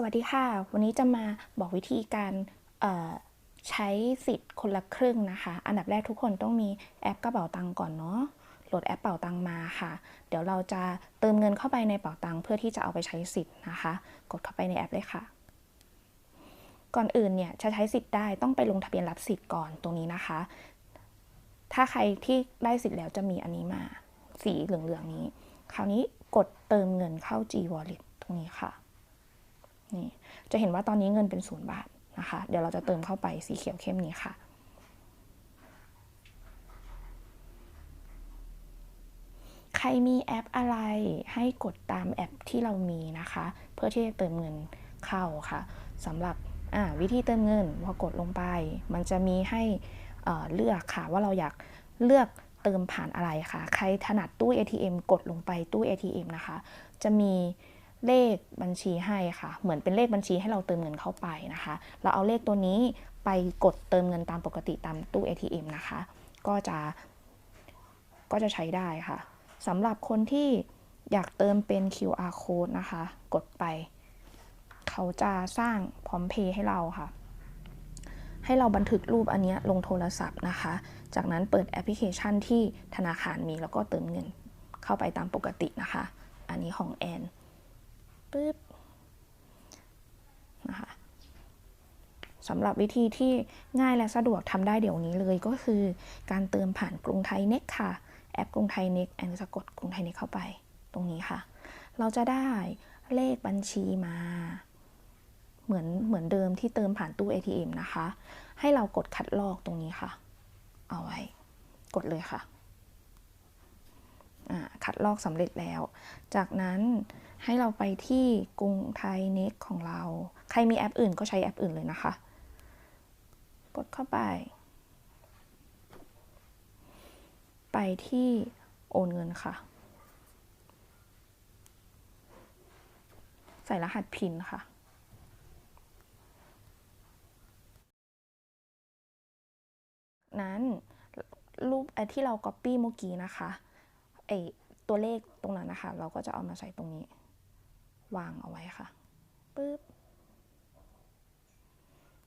สวัสดีค่ะ วันนี้จะมาบอกวิธีการใช้สิทธิ์คนละครึ่งนะคะ อันดับแรกทุกคนต้องมีแอปกระเป๋าตังค์ก่อนเนาะ โหลดแอปเป๋าตังค์มาค่ะ เดี๋ยวเราจะเติมเงินเข้าไปในเป๋าตังค์เพื่อที่จะเอาไปใช้สิทธิ์นะคะ กดเข้าไปในแอปเลยค่ะ ก่อนอื่นเนี่ยจะใช้สิทธิ์ได้ต้องไปลงทะเบียนรับสิทธิ์ก่อนตรงนี้นะคะ ถ้าใครที่ได้สิทธิ์แล้วจะมีอันนี้มา สีเหลืองๆนี้ คราวนี้กดเติมเงินเข้า G Wallet ตรงนี้ค่ะ นี่จะเห็นว่าตอนนี้เงินเป็นศูนย์บาทนะคะ เดี๋ยวเราจะเติมเข้าไปสีเขียวเข้มนี้ค่ะ ใครมีแอปอะไรให้กดตามแอปที่เรามีนะคะ เพื่อที่จะเติมเงินเข้าค่ะสำหรับวิธีเติมเงินพอกดลงไป มันจะมีให้เเลือกค่ะว่าเราอยากเลือกเติมผ่านอะไรค่ะ ใครถนัดตู้ ATM กดลงไปตู้ ATM นะคะ จะมี เลขบัญชีให้ค่ะ เหมือนเป็นเลขบัญชีให้เราเติมเงินเข้าไปนะคะ เราเอาเลขตัวนี้ไปกดเติมเงินตามปกติตามตู้ ATM นะคะ ก็จะก็จะใช้ได้ค่ะสำหรับคนที่อยากเติมเป็น QR code นะคะ กดไป เขาจะสร้างพร้อมเพย์ให้เราค่ะ ให้เราบันทึกรูปอันนี้ลงโทรศัพท์นะคะ จากนั้นเปิดแอปพลิเคชันที่ธนาคารมีแล้วก็เติมเงินเข้าไปตามปกตินะคะ อันนี้ของแอน ปึ๊บนะคะสำหรับวิธีที่ง่ายและสะดวกทำได้เดี๋ยวนี้เลยก็คือการเติมผ่านกรุงไทยเน็กค่ะ แอปกรุงไทยเน็กแอนจะกดกรุงไทยเน็กเข้าไปตรงนี้ค่ะ เราจะได้เลขบัญชีมา เหมือนเหมือนเดิมที่เติมผ่านตู้ ATM นะคะ ให้เรากดคัดลอกตรงนี้ค่ะ เอาไว้ กดเลยค่ะ คัดลอกสำเร็จแล้ว จากนั้นให้เราไปที่กรุงไทยเน็กของเรา ใครมีแอปอื่นก็ใช้แอปอื่นเลยนะคะ กดเข้าไป ไปที่โอนเงินค่ะ ใส่รหัสพินค่ะนั้นรูปที่เรา Copy เมื่อกี้นะคะ ไอตัวเลขตรงนั้นนะคะ เราก็จะเอามาใส่ตรงนี้ วางเอาไว้ค่ะปึ๊บ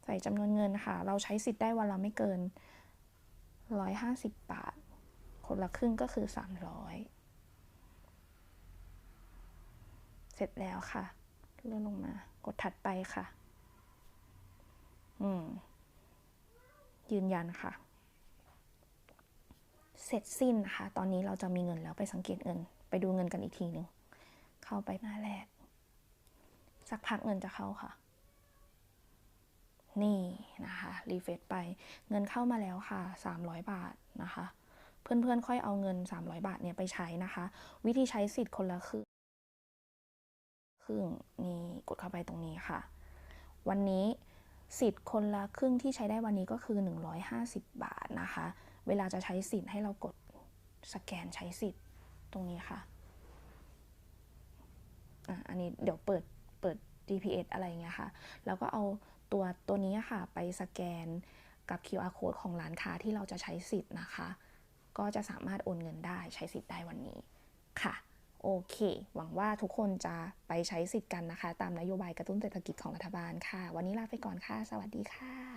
ใส่จำนวนเงินค่ะ เราใช้สิทธิ์ได้วันละไม่เกิน 150 บาท คนละครึ่งก็คือ 300 เสร็จแล้วค่ะ เลื่อนลงมา กดถัดไปค่ะ อืม ยืนยันค่ะ เสร็จสิ้นนะคะ ตอนนี้เราจะมีเงินแล้วไปสังเกตเงิน ไปดูเงินกันอีกทีหนึ่ง เข้าไปหน้าแรก สักพักเงินจะเข้าค่ะ นี่นะคะรีเฟซไป เงินเข้ามาแล้วค่ะ 300 บาทนะคะ เพื่อนๆค่อยเอาเงิน 300 บาทเนี่ยไปใช้นะคะ วิธีใช้สิทธิ์คนละครึ่งครึ่งนี่กดเข้าไปตรงนี้ค่ะ วันนี้สิทธิ์คนละครึ่งที่ใช้ได้วันนี้ก็คือ 150 บาทนะคะ เวลาจะใช้สิทธิ์ให้เรากดสแกนใช้สิทธิ์ตรงนี้ค่ะอันนี้เดี๋ยวเปิดเปิด GPS อะไรเงี้ยค่ะ แล้วก็เอาตัวตัวนี้ค่ะไปสแกนกับ QR code ของร้านค้าที่เราจะใช้สิทธิ์นะคะ ก็จะสามารถโอนเงินได้ใช้สิทธิ์ได้วันนี้ค่ะ โอเค หวังว่าทุกคนจะไปใช้สิทธิ์กันนะคะ ตามนโยบายกระตุ้นเศรษฐกิจของรัฐบาลค่ะ วันนี้ลาไปก่อนค่ะ สวัสดีค่ะ